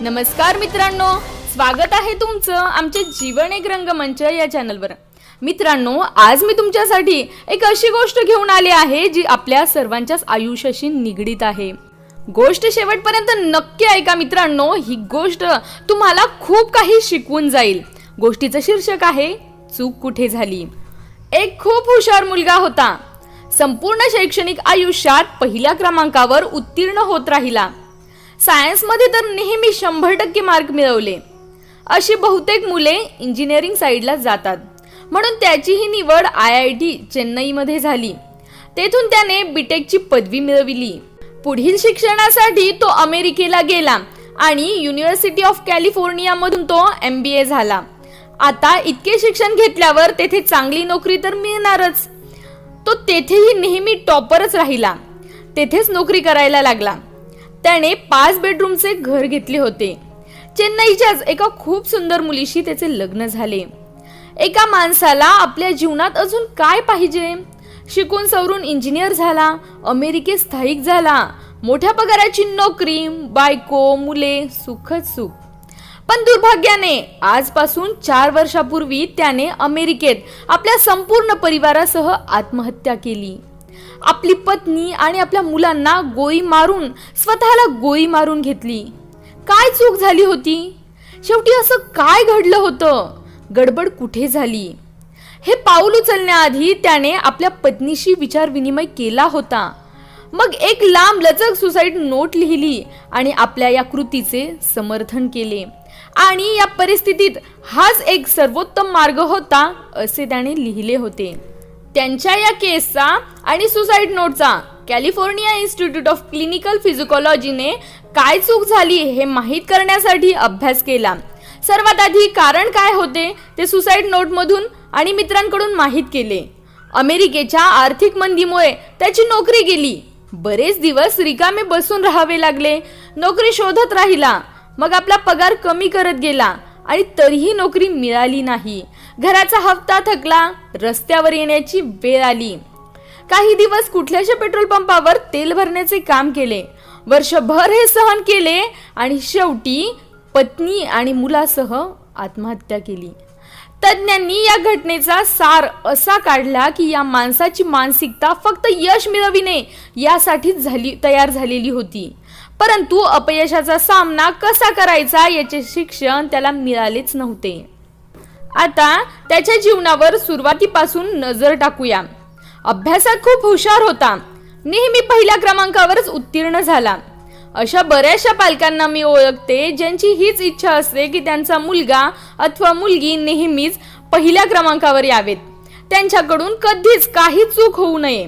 नमस्कार मित्रांनो स्वागत आहे तुमचं आमच्या जीवन एक रंगमंच या चॅनलवर मित्रांनो आज मी तुमच्यासाठी एक अशी गोष्ट घेऊन आली आहे जी आपल्या सर्वांच्याच आयुष्याशी निगडीत आहे. गोष्ट शेवटपर्यंत नक्की ऐका मित्रांनो ही गोष्ट तुम्हाला खूप काही शिकवून जाईल. गोष्टीचं शीर्षक आहे चूक कुठे झाली? एक खूप हुशार मुलगा होता. संपूर्ण शैक्षणिक आयुष्यात पहिल्या क्रमांकावर उत्तीर्ण होत राहिला. सायन्समध्ये तर नेहमी शंभर टक्के मार्क मिळवले. अशी बहुतेक मुले इंजिनिअरिंग साईडला जातात. म्हणून त्याची ही निवड आय आय टी चेन्नईमध्ये झाली. तेथून त्याने बीटेकची पदवी मिळविली. पुढील शिक्षणासाठी तो अमेरिकेला गेला आणि युनिव्हर्सिटी ऑफ कॅलिफोर्नियामधून तो एम बी ए झाला. आता इतके शिक्षण घेतल्यावर तेथे चांगली नोकरी तर मिळणारच. तो तेथेही नेहमी टॉपरच राहिला. तेथेच नोकरी करायला लागला. त्याने पाच बेडरूमचे घर घेतले होते. चेन्नईच्याच एका खूप सुंदर मुलीशी त्याचे लग्न झाले. एका माणसाला आपल्या जीवनात अजून काय पाहिजे? शिकून सवरून इंजिनियर झाला अमेरिकेत स्थायिक झाला मोठ्या पगाराची नोकरी बायको मुले सुखच सुख. पण दुर्भाग्याने आजपासून चार वर्षापूर्वी त्याने अमेरिकेत आपल्या संपूर्ण परिवारासह आत्महत्या केली. आपली पत्नी आणि आपल्या मुलांना गोळी मारून स्वतःला गोळी मारून घेतली. काय चूक झाली होती? शेवटी असं काय घडलं होतं? गडबड कुठे झाली? हे पाऊल उचलण्याआधी त्याने आपल्या पत्नीशी विचारविनिमय केला होता. मग एक लांब लचक सुसाईड नोट लिहिली आणि आपल्या या कृतीचे समर्थन केले. आणि या परिस्थितीत हाच एक सर्वोत्तम मार्ग होता असे त्याने लिहिले होते. त्यांच्या या केसचा आणि सुसाईड नोटचा कॅलिफोर्निया इन्स्टिट्यूट ऑफ क्लिनिकल फिजिकॉलॉजीने काय चूक झाली हे माहीत करण्यासाठी अभ्यास केला. सर्वात आधी कारण काय होते ते सुसाईड नोटमधून आणि मित्रांकडून माहीत केले. अमेरिकेच्या आर्थिक मंदीमुळे त्याची नोकरी गेली. बरेच दिवस रिकामे बसून राहावे लागले. नोकरी शोधत राहिला. मग आपला पगार कमी करत गेला आणि तरीही नोकरी मिळाली नाही. घराचा हप्ता थकला रस्त्यावर येण्याची वेळ आली. काही दिवस कुठल्याशा पेट्रोल पंपावर तेल भरण्याचे काम केले. वर्षभर हे सहन केले आणि शेवटी पत्नी आणि मुलासह आत्महत्या केली. तज्ज्ञांनी या घटनेचा सार असा काढला की या माणसाची मानसिकता फक्त यश मिळविणे यासाठीच झाली तयार झालेली होती. परंतु अपयशाचा सामना कसा करायचा याचे शिक्षण त्याला मिळालेच नव्हते. आता त्याच्या जीवनावर सुरुवातीपासून नजर टाकूया. अभ्यासात खूप हुशार होता. नेहमी पहिल्या क्रमांकावरच उत्तीर्ण झाला. अशा बऱ्याचशा पालकांना मी ओळखते ज्यांची हीच इच्छा असते की त्यांचा मुलगा अथवा मुलगी नेहमीच पहिल्या क्रमांकावर यावेत. त्यांच्याकडून कधीच काही चूक होऊ नये.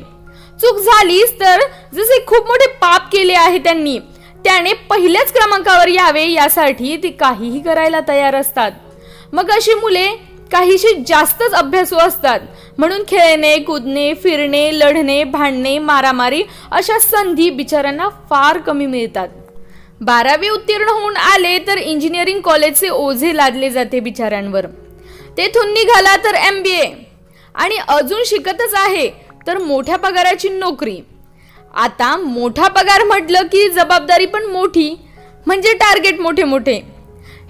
चूक झालीच तर जसे खूप मोठे पाप केले आहे त्यांनी त्याने पहिल्याच क्रमांकावर यावे यासाठी ते काहीही करायला तयार असतात. मग अशी मुले काहीशी जास्तच अभ्यासू असतात. म्हणून खेळणे कूदणे फिरणे लढणे भांडणे मारामारी अशा संधी बिचाऱ्यांना फार कमी मिळतात. बारावी उत्तीर्ण होऊन आले तर इंजिनिअरिंग कॉलेजचे ओझे लादले जाते बिचाऱ्यांवर. तेथून निघाला तर एम बी ए. आणि अजून शिकतच आहे तर मोठ्या पगाराची नोकरी. आता मोठा पगार म्हटलं की जबाबदारी पण मोठी म्हणजे टार्गेट मोठे मोठे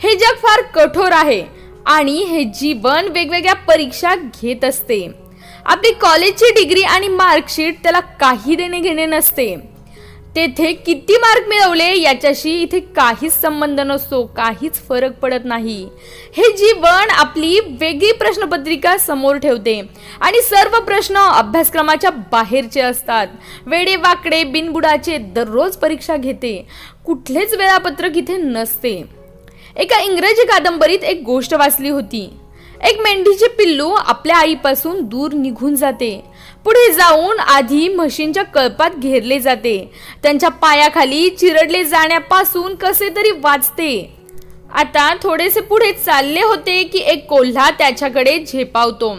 हे जग फार कठोर आहे. आणि हे जीवन वेगवेगळ्या परीक्षा घेत असते. आपली कॉलेजची डिग्री आणि मार्कशीट त्याला काही देणे घेणे नसते. तेथे किती मार्क मिळवले याच्याशी इथे काहीच संबंध नसतो काहीच फरक पडत नाही. हे जीवन आपली वेगळी प्रश्नपत्रिका समोर ठेवते आणि सर्व प्रश्न अभ्यासक्रमाच्या बाहेरचे असतात. वेडे वाकडे बिनबुडाचे दररोज परीक्षा घेते. कुठलेच वेळापत्रक इथे नसते. एका इंग्रजी कादंबरीत एक गोष्ट वाचली होती. एक मेंढीचे पिल्लू आपल्या आईपासून दूर निघून जाते. पुढे जाऊन आधी म्हशींच्या कळपात घेरले जाते. त्यांच्या पायाखाली चिरडले जाण्यापासून कसे तरी वाचते. आता थोडेसे पुढे चालले होते की एक कोल्हा त्याच्याकडे झेपावतो.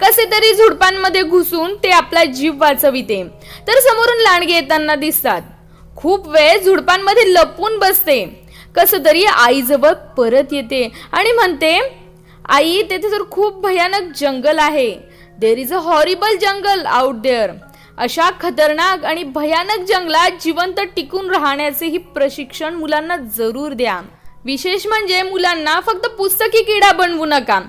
कसे तरी झुडपांमध्ये घुसून ते आपला जीव वाचविते. तर समोरून लांडगे येताना दिसतात. खूप वेळ झुडपांमध्ये लपून बसते. कसं तरी आईजवळ परत येते. आणि म्हणते आई तेथे तर खूप भयानक जंगल आहे. There is a horrible jungle out there अशा खतरनाक आणि भयानक जंगलात जिवंत टिकून राहण्याचे ही प्रशिक्षण मुलांना जरूर द्या. विशेष म्हणजे मुलांना फक्त पुस्तकी किडा बनवू नका.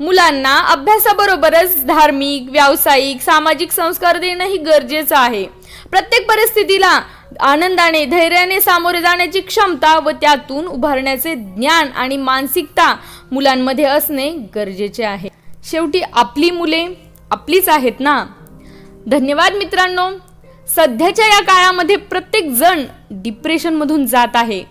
मुलांना अभ्यासाबरोबरच धार्मिक व्यावसायिक सामाजिक संस्कार देणंही गरजेचं आहे. प्रत्येक परिस्थितीला आनंदाने धैर्याने सामोरे जाण्याची क्षमता व त्यातून उभारण्याचे ज्ञान आणि मानसिकता मुलांमध्ये असणे गरजेचे आहे. शेवटी आपली मुले आपलीच आहेत ना? धन्यवाद मित्रांनो. सध्याच्या या काळामध्ये प्रत्येक जण डिप्रेशनमधून जात आहे.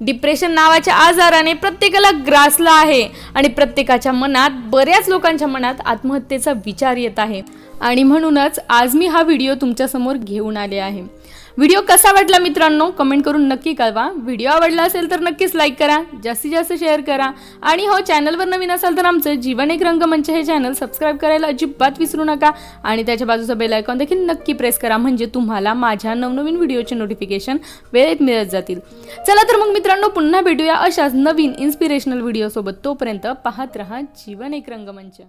डिप्रेशन नावाच्या आजाराने प्रत्येकाला ग्रासला आहे आणि प्रत्येकाच्या मनात बऱ्याच लोकांच्या मनात आत्महत्येचा विचार येत आहे. आणि म्हणूनच आज मी हा व्हिडिओ तुमच्यासमोर घेऊन आले आहे. व्हिडिओ कसा वाटला मित्रांनो? कमेंट करून नक्की कळवा. व्हिडिओ आवडला असेल तर नक्कीच लाईक करा. जास्तीत जास्त शेअर करा. आणि हो चॅनलवर नवीन असाल तर आमचं जीवन एक रंगमंच हे चॅनल सबस्क्राईब करायला अजिबात विसरू नका. आणि त्याच्या बाजूचा बेल आयकॉन देखील नक्की प्रेस करा. म्हणजे तुम्हाला माझ्या नवनवीन व्हिडिओचे नोटिफिकेशन वेळेत मिळत जातील. चला तर मग मित्रांनो पुन्हा भेटूया अशाच नवीन इन्स्पिरेशनल व्हिडिओसोबत तोपर्यंत पाहत रहा जीवन एक रंगमंच.